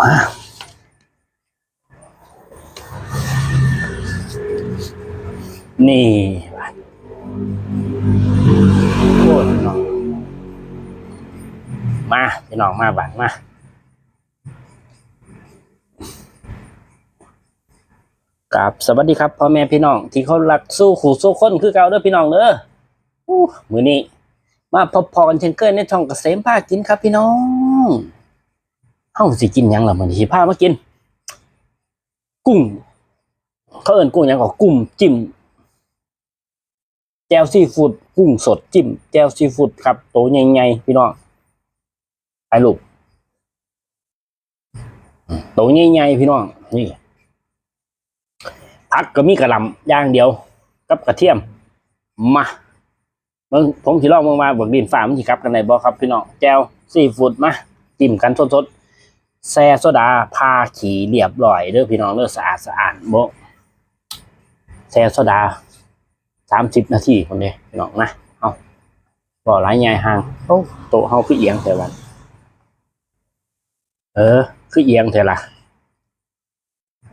มานี่ว่ะโอ้ยพี่น้องมาพี่น้องมาบ้านมากับสวัสดีครับพ่อแม่พี่น้องที่เขารักสู้ขู่สู้คนคือเก่าเด้อพี่น้องเด้อมือนี้ มาพบพอกันเช่นเคยในช่องเกษมพาคกินครับพี่น้อง เฮาสิกินหยังล่ะมื้อนี้สิพามากิน กุ้ง เขาเอิ้นกุ้งหยังก็กุ้งจิ้มแจ่วซีฟู้ดกุ้งสดจิ้มแจ่วซีฟู้ดครับโตใหญ่ๆพี่น้องไปลูกโตใหญ่ๆพี่น้องนี่ผักก็มีกระลำอย่างเดียว กับกระเทียม มาเบิ่งผมสิลองเบิ่งมาเบิกดินฟ้ามันสิครับกันได้บ่ครับพี่น้องแจวซีฟู้ดมาจิ้มกันสดๆ แซ่โซดาพาขี่เรียบร้อยเด้อพี่น้องเด้อสะอาดสะอาดบ่แซ่โซดาสามสิบนาทีคนเดียวพี่น้องนะเอาบ่หลายใหญ่ห่างโอ้โตะเฮาคือเอียงแต่วันเออ คือเอียงแต่ละ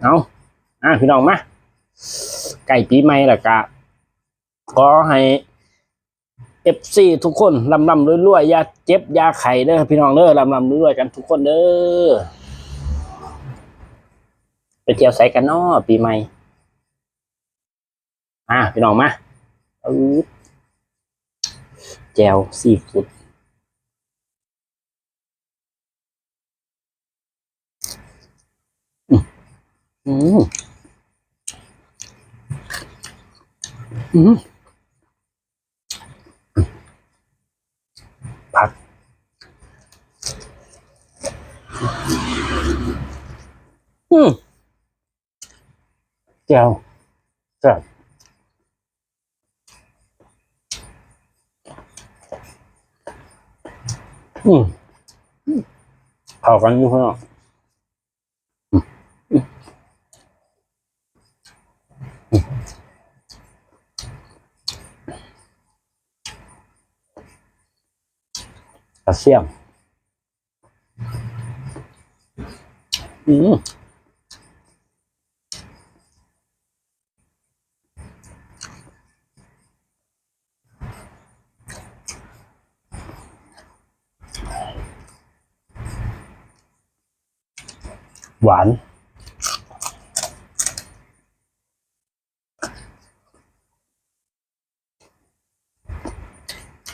เอาอะพี่น้องมาไก่ปีใหม่ละกะขอให้ เอฟซีทุกคนลำลำรวยๆยาเจ็บยาไข่เด้อพี่น้องเด้อลำลำรวยๆกันทุกคนเด้อไปเที่ยวใส่กันเนาะปีใหม่อะพี่น้องมาเอาแจวซีฟูดอืมอืมผัก อืม แจวแซ่บอืมเข้ากันอยู่ข้างนอกเทียมอืม หวาน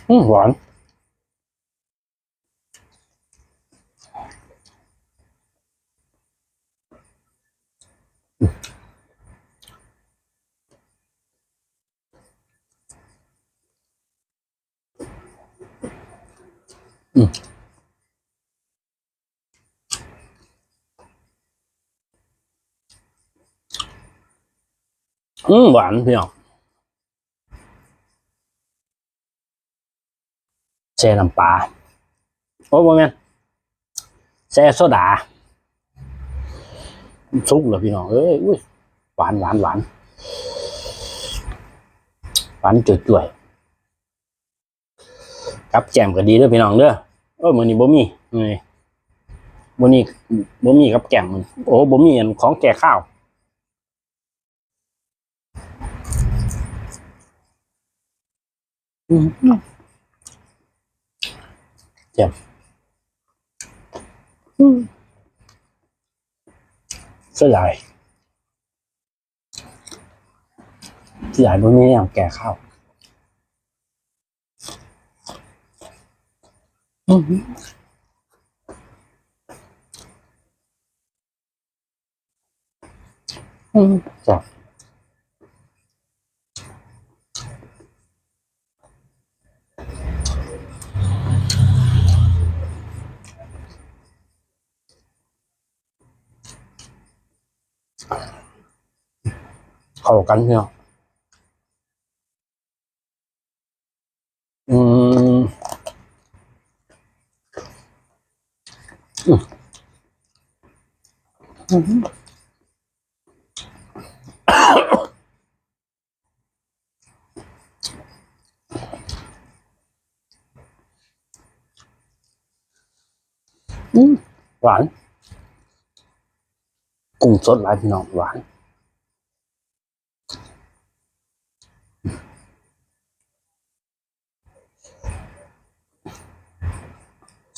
อืมหวาน อืมหวานพี่น้องแช่น้ำปลาโอ้โหแม่นแช่โซดาซุกเหรอพี่น้องเอ้ยอุ้ยหวานหวานหวานหวานจุ่ยๆกับแจมก็ดีเด้อพี่น้องเด้อเออมื้อนี้บ่มีนี่มื้อนี้บ่มีกับแกมมันโอ้บ่มีอันของแก่ข้าว อืม เจ็บอืมเสียดายเสียดายพวกนี้อย่างแก่ข้าวอืมอืมจ้ะ เข้ากันเนาะอืมอืมอืมอืมหวานกุ้งสดหลายพี่น้องหวาน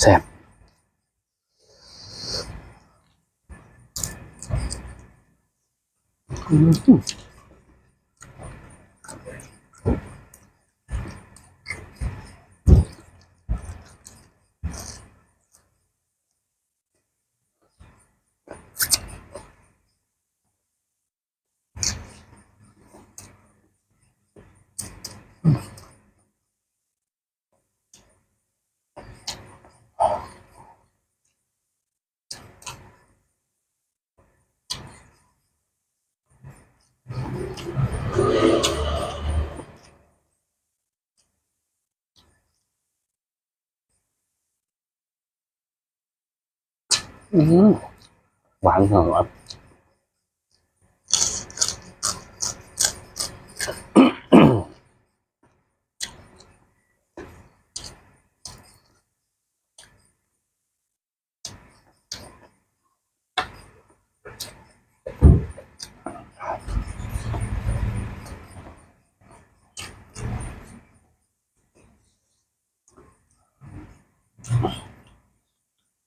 แซ่ หวานหอม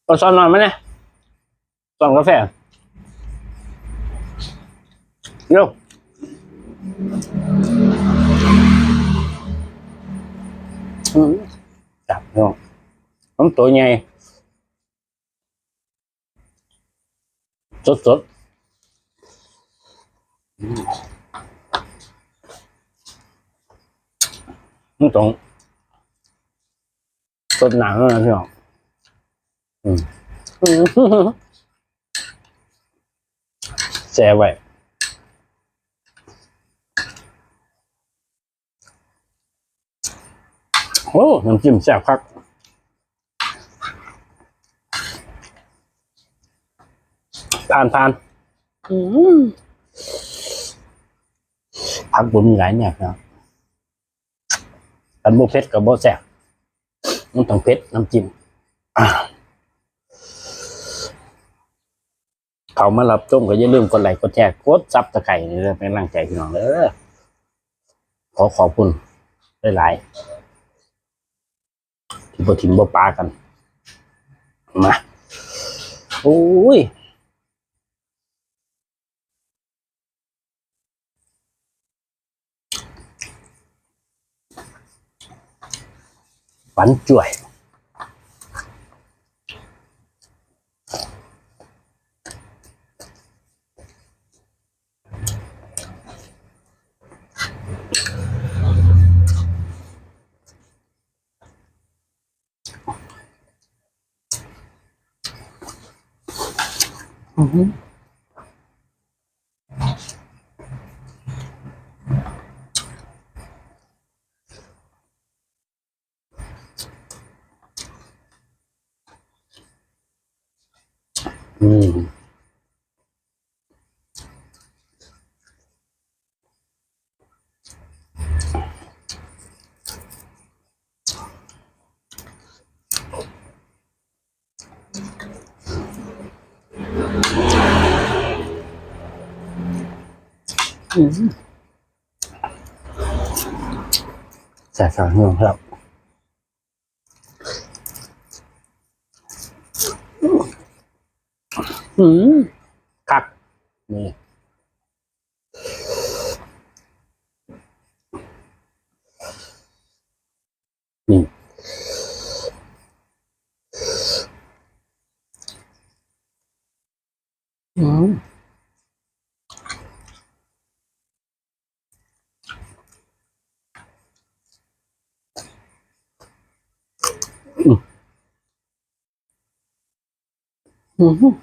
ก็ซ้อนนอนไหมเนี่ย ซ้อนกาแฟเร็วจับเนาะน้ำตัวใหญ่สดสดๆอืมมันตรงสดหนังเลยนะพี่น้องอืม แช่ไว้โอ้น้ำจิ้มแซ่บครับทานทานอืมผักบุญมีหลายเนี่ยครับกันโบเผ็ดกับโบแซ่บมันต้องเผ็ดน้ำจิ้มอ่า เขามารับชมก็อย่าลืมกดไลค์กดแชร์กดซับตะไคร้นี่เป็นกำลังใจพี่น้องเด้อขอขอบคุณหลายๆที่บ่ถิ่มบ่ปลากัน มาโอ้ยหวานจ่วย อือหืออืม อืมแซ่บๆพี่น้องครับอืมคักนี่นี่ อืมอืม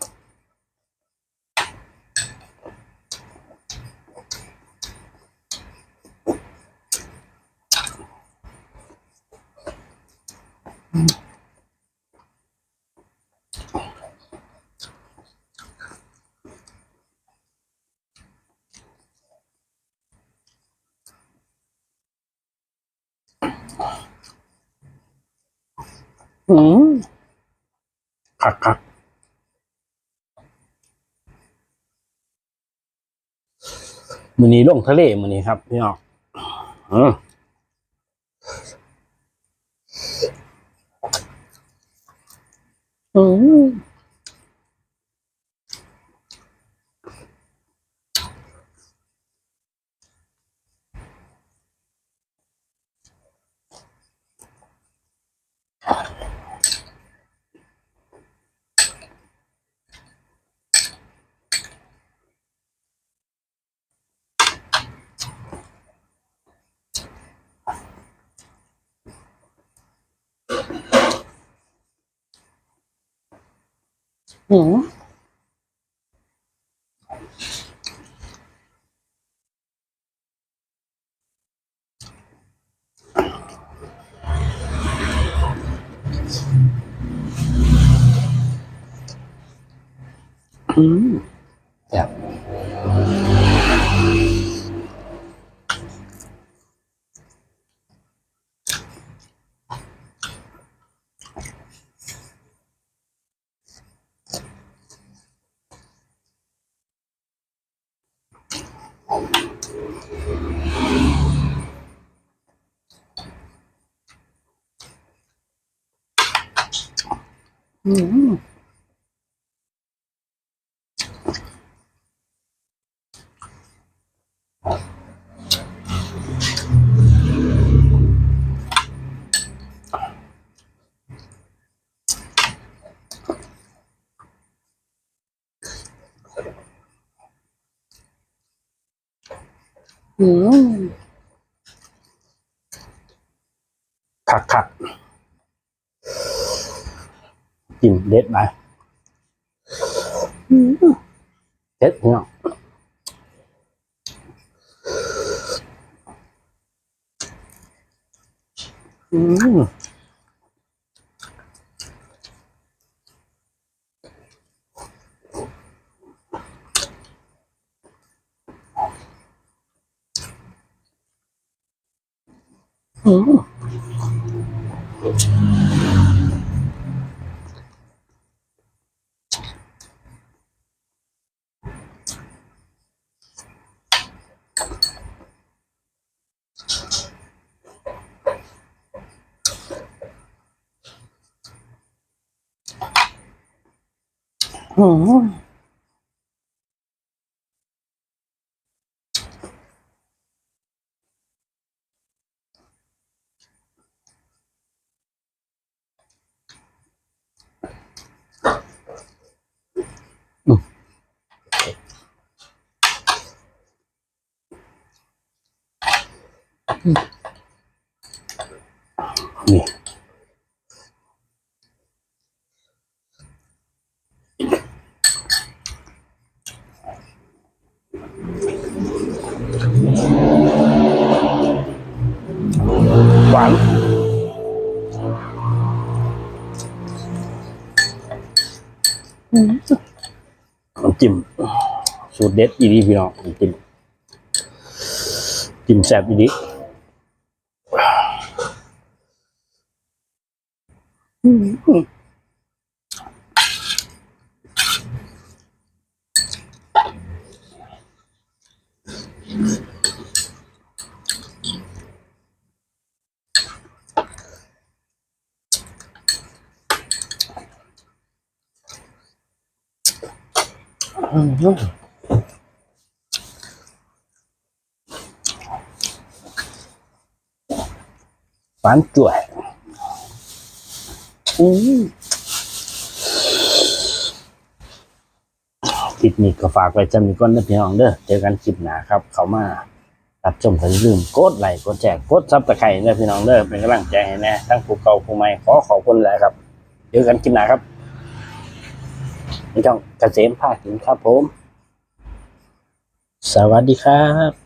อืมคักคักมือนี้ลงทะเลมือนี้ครับพี่น้องอืมอืมอืม อืมแอืมอืมคักคัก กินเด็ดไหมเด็ดเนาะอืมอื มอืานน้ำจิ้มสูตรเด็ดอีดีพี่น้องน้ำจิ้มจิ้มแซ่บอีดี หวานจ่วยอืมคลิปนี้ก็ฝากไว้จำนี้ก่อนนะพี่น้องเด้อเจอกันคลิปหน้าครับ เขามารับชมกันอย่าลืมกดไลค์กดแชร์กดซับตะไคร้นะพี่น้องเด้อเป็นกำลังใจให้แน่ทั้งผู้เก่าผู้ใหม่ขอขอบคุณแหละครับ เจอกันคลิปหน้าครับ ช่องเกษมภาคินครับผม สวัสดีครับ